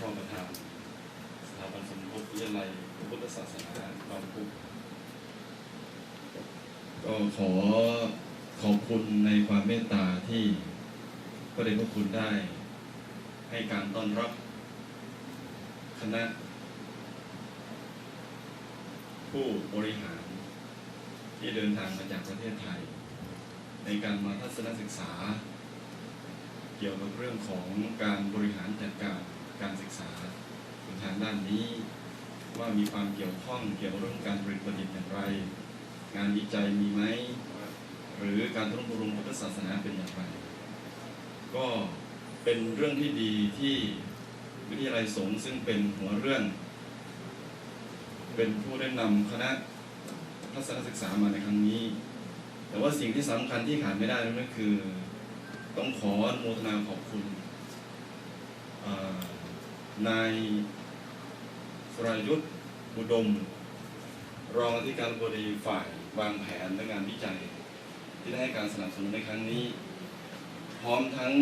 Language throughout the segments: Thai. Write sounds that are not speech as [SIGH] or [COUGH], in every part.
พ่อประธานสถาบันสมภพวิทยาลัยพระพุทธศาสนาบางพุกก็ขอขอบคุณในความเมตตาที่พระเดชพระคุณได้ ให้การต้อนรับคณะ ผู้บริหาร ที่เดินทางมาจากประเทศไทย ในการมาทัศนศึกษา เกี่ยวกับเรื่องของการบริหารจัดการ การศึกษาทางด้านนี้ว่ามีความเกี่ยวข้องเกี่ยวกับเรื่องการผลิตประดิษฐ์อย่างไร งานวิจัยมีไหม หรือการทุ่บรุงพุทธศาสนาเป็นอย่างไร ก็เป็นเรื่องที่ดีที่วิทยาลัยสงฆ์ซึ่งเป็นหัวเรื่อง เป็นผู้ได้นำคณะทัศนศึกษามาในครั้งนี้ แต่ว่าสิ่งที่สำคัญที่ขาดไม่ได้นั่นก็คือ ต้องขออนุโมทนาขอบคุณอ่อ นายสรายุทธอุดม รองอธิการบดีฝ่ายวางแผนและงานวิจัย ที่ได้ให้การสนับสนุนในครั้งนี้ พร้อมทั้ง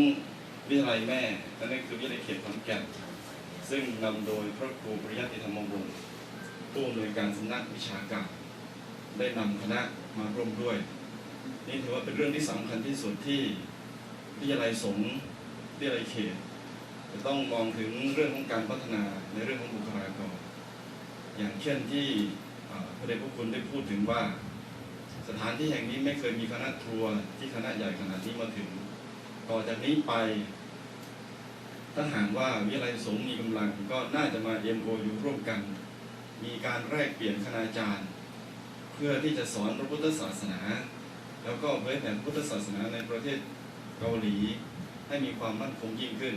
วิทยาลัยแม่และนั่นคือวิทยาลัยเขตขอนแก่นซึ่งนำโดยพระครูปริยัติธรรมวงศ์ผู้อำนวยการสำนักวิชาการได้นำคณะมาร่วมด้วย นี่ถือว่าเป็นเรื่องที่สำคัญที่สุดที่วิทยาลัยสงฆ์วิทยาลัยเขต จะต้องมองถึงเรื่องของการพัฒนาในเรื่องของบุคลากร อย่างเช่นที่พระเดชพระคุณได้พูดถึงว่า สถานที่แห่งนี้ไม่เคยมีคณะทัวร์ที่คณะใหญ่ขนาดนี้มาถึง ต่อจากนี้ไป ถ้าหากว่าวิทยาลัยสงฆ์มีกำลังก็น่าจะมา MOU ร่วมกัน มีการแลกเปลี่ยนคณาจารย์ เพื่อที่จะสอนพระพุทธศาสนา แล้วก็เผยแผ่พระพุทธศาสนาในประเทศเกาหลีให้มีความมั่นคงยิ่งขึ้น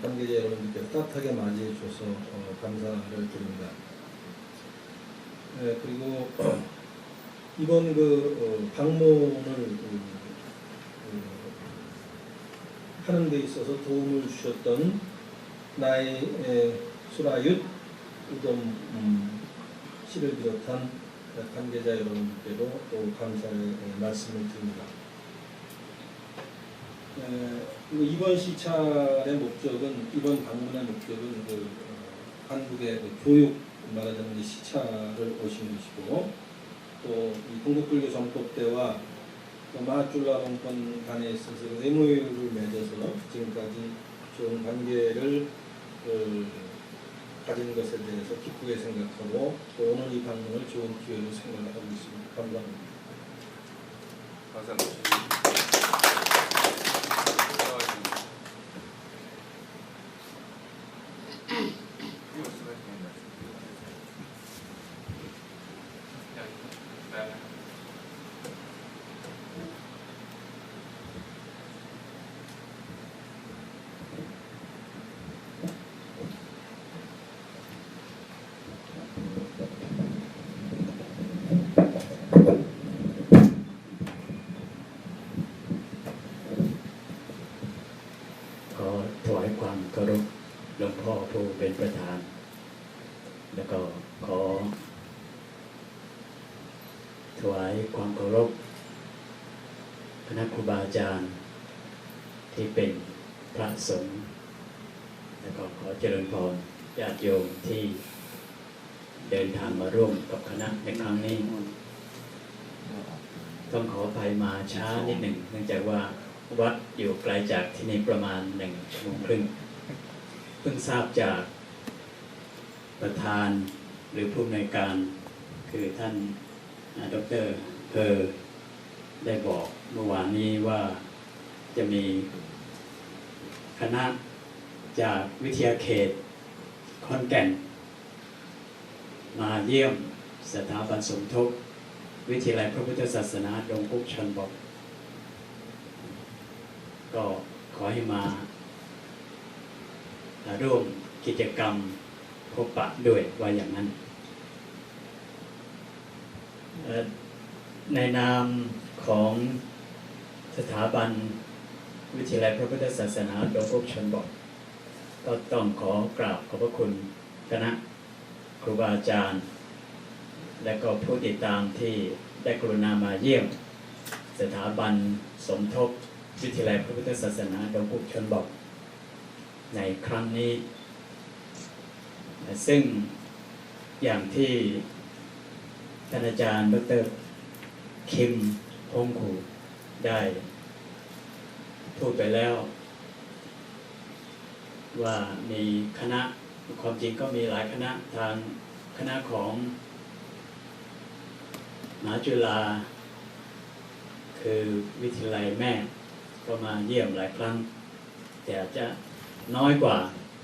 관계자 여러분들께서 따뜻하게 맞이해 주셔서 어, 감사를 드립니다. 네, 그리고 [CLEARS THROAT] 이번 그 어, 방문을 그, 그, 하는 데 있어서 도움을 주셨던 나의 에, 수라윷 우덤 음, 씨를 비롯한 관계자 여러분들께도 또 감사의 에, 말씀을 드립니다. 이번 시찰의 목적은 이번 방문의 목적은 그 어, 한국의 그 교육 말하자면 시찰을 오신 것이고 또 이 동국불교 전법대와 또 마줄라롱권 간에 있어서 그 MOU를 맺어서 지금까지 좋은 관계를 어, 가진 것에 대해서 기쁘게 생각하고 또 오늘 이 방문을 좋은 기회로 생각하고 있습니다. 감사합니다. 감사합니다. ขอถวายความเคารพหลวงพ่อผู้เป็นประธาน แล้วก็ขอ ถวายความเคารพคณะครูบาอาจารย์ ที่เป็นพระสงฆ์แล้วก็ขอเจริญพรญาติโยมที่เดินทางมาร่วมกับคณะในครั้งนี้ ต้องขอภัยมาช้านิดหนึ่ง เนื่องจากว่าวัดอยู่ไกลจากที่นี่ประมาณหนึ่งชั่วโมงครึ่งเพิ่งทราบจากประธานหรือผู้อำนการคือท่าน ดรเพอได้บอกเมื่อวานนี้ว่าจะมีคณะจากวิทยาเขตขอนแก่น มาเยี่ยมสถาบันสมทบ วิทยาลัยพระพุทธศาสนาดงพุกชนบอก ก็ขอให้มาร่วมกิจกรรมพบปะด้วยว่าอย่างนั้น ในนามของสถาบันวิทยาลัยพระพุทธศาสนาโดยพวกชนบทก็ต้องขอกราบขอบพระคุณคณะครูบาอาจารย์ และก็ผู้ติดตามที่ได้กรุณามาเยี่ยม สถาบันสมทบวิทยาลัยพระพุทธศาสนาดงพุกชนบทในครั้งนี้ ซึ่งอย่างที่ ท่านอาจารย์ดรคิมพงคูได้พูดไปแล้ว ว่ามีคณะความจริงก็มีหลายคณะทางคณะของมหาจุฬาคือวิทยาลัยแม่ก็มาเยี่ยมหลายครั้ง แต่จจะน้อยกว่า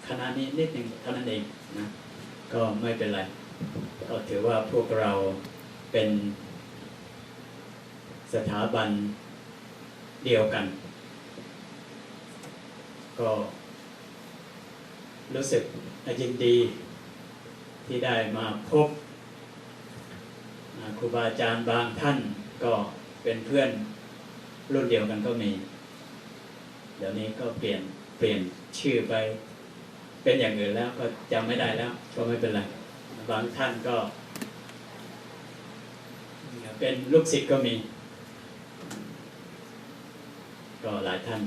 คณะนี้นิดหนึ่งเท่านั้นเองนะก็ไม่เป็นไร ก็ถือว่าพวกเรา เป็นสถาบันเดียวกัน ก็รู้สึกยินดีที่ได้มาพบครูบาอาจารย์บางท่านก็เป็นเพื่อนรุ่นเดียวกันก็มี เดี๋ยวนี้ก็เปลี่ยนเปลี่ยนชื่อไปเป็นอย่างอื่นแล้วก็จำไม่ได้แล้ว ก็ไม่เป็นไร บางท่านก็ เป็นลูกศิษย์ก็มี ก็หลายท่าน